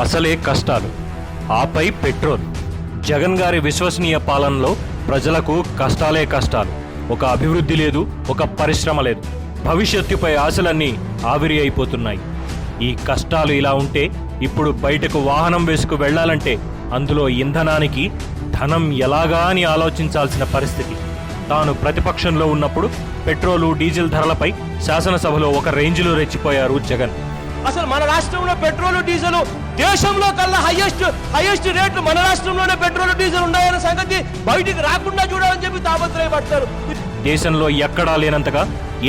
అసలే కష్టాలు. ఆపై పెట్రోల్. జగన్ గారి విశ్వసనీయ పాలనలో ప్రజలకు కష్టాలే కష్టాలు. ఒక అభివృద్ధి లేదు ఒక పరిశ్రమ లేదు. భవిష్యత్తుపై ఆశలన్నీ ఆవిరి అయిపోతున్నాయి. ఈ కష్టాలు ఇలా ఉంటే ఇప్పుడు బయటకు వాహనం వేసుకు వెళ్ళాలంటే అందులో ఇంధనానికి ధనం ఎలాగా అని ఆలోచించాల్సిన పరిస్థితి. తాను ప్రతిపక్షంలో ఉన్నప్పుడు పెట్రోలు డీజిల్ ధరలపై శాసనసభలో ఒక రేంజ్లో రెచ్చిపోయారు జగన్. అసలు మన రాష్ట్రంలో పెట్రోలు డీజిల్ దేశంలో కల్లా హైయెస్ట్ హైయెస్ట్ రేట్లు మన రాష్ట్రంలోనే పెట్రోల్ డీజిల్ ఉన్నాయన్న సంగతి బయటికి రాకుండా చూడాలని చెప్పి తాపత్రయపడతారు. దేశంలో ఎక్కడా లేనంతగా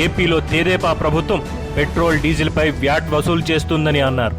ఏపీలో తేదేపా ప్రభుత్వం పెట్రోల్ డీజిల్పై వ్యాట్ వసూలు చేస్తుందని అన్నారు.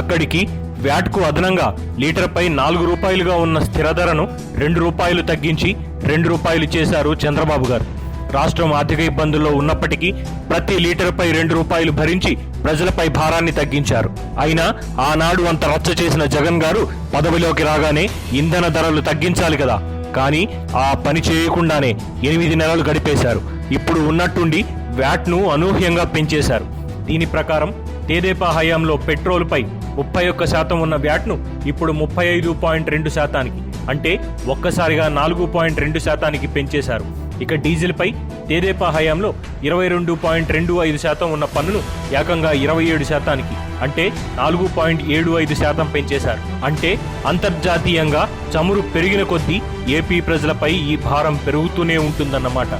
అక్కడికి వ్యాట్కు అదనంగా లీటర్పై నాలుగు రూపాయలుగా ఉన్న స్థిర ధరను రెండు రూపాయలు తగ్గించి రెండు రూపాయలు చేశారు చంద్రబాబు గారు. రాష్ట్రం ఆర్థిక ఇబ్బందుల్లో ఉన్నప్పటికీ ప్రతి లీటర్పై రెండు రూపాయలు భరించి ప్రజలపై భారాన్ని తగ్గించారు. అయినా ఆనాడు అంత రచ్చ చేసిన జగన్ గారు పదవిలోకి రాగానే ఇంధన ధరలు తగ్గించాలి కదా. కానీ ఆ పని చేయకుండానే ఎనిమిది నెలలు గడిపేశారు. ఇప్పుడు ఉన్నట్టుండి వ్యాట్ను అనూహ్యంగా పెంచేశారు. దీని ప్రకారం తేదేపా హయాంలో పెట్రోల్పై ముప్పై ఒక్క శాతం ఉన్న వ్యాట్ను ఇప్పుడు ముప్పై ఐదు పాయింట్ రెండు శాతానికి అంటే ఒక్కసారిగా నాలుగు పాయింట్ రెండు శాతానికి పెంచేశారు. ఇక డీజిల్పై తేదేపా హయాంలో ఇరవై రెండు పాయింట్ రెండు ఐదు శాతం ఉన్న పన్నును ఏకంగా ఇరవై ఏడు శాతానికి అంటే నాలుగు పాయింట్ ఏడు ఐదు శాతం పెంచేశారు. అంటే అంతర్జాతీయంగా చమురు పెరిగిన కొద్దీ ఏపీ ప్రజలపై ఈ భారం పెరుగుతూనే ఉంటుందన్నమాట.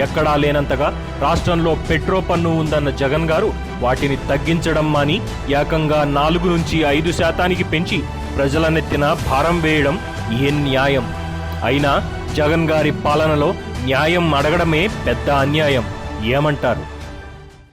ఎక్కడా లేనంతగా రాష్ట్రంలో పెట్రో పన్ను ఉందన్న జగన్ గారు వాటిని తగ్గించడం మాని ఏకంగా నాలుగు నుంచి ఐదు శాతానికి పెంచి ప్రజల నెత్తిన భారం వేయడం ఏ న్యాయం. అయినా జగన్ గారి పాలనలో న్యాయం అడగడమే పెద్ద అన్యాయం. ఏమంటారు?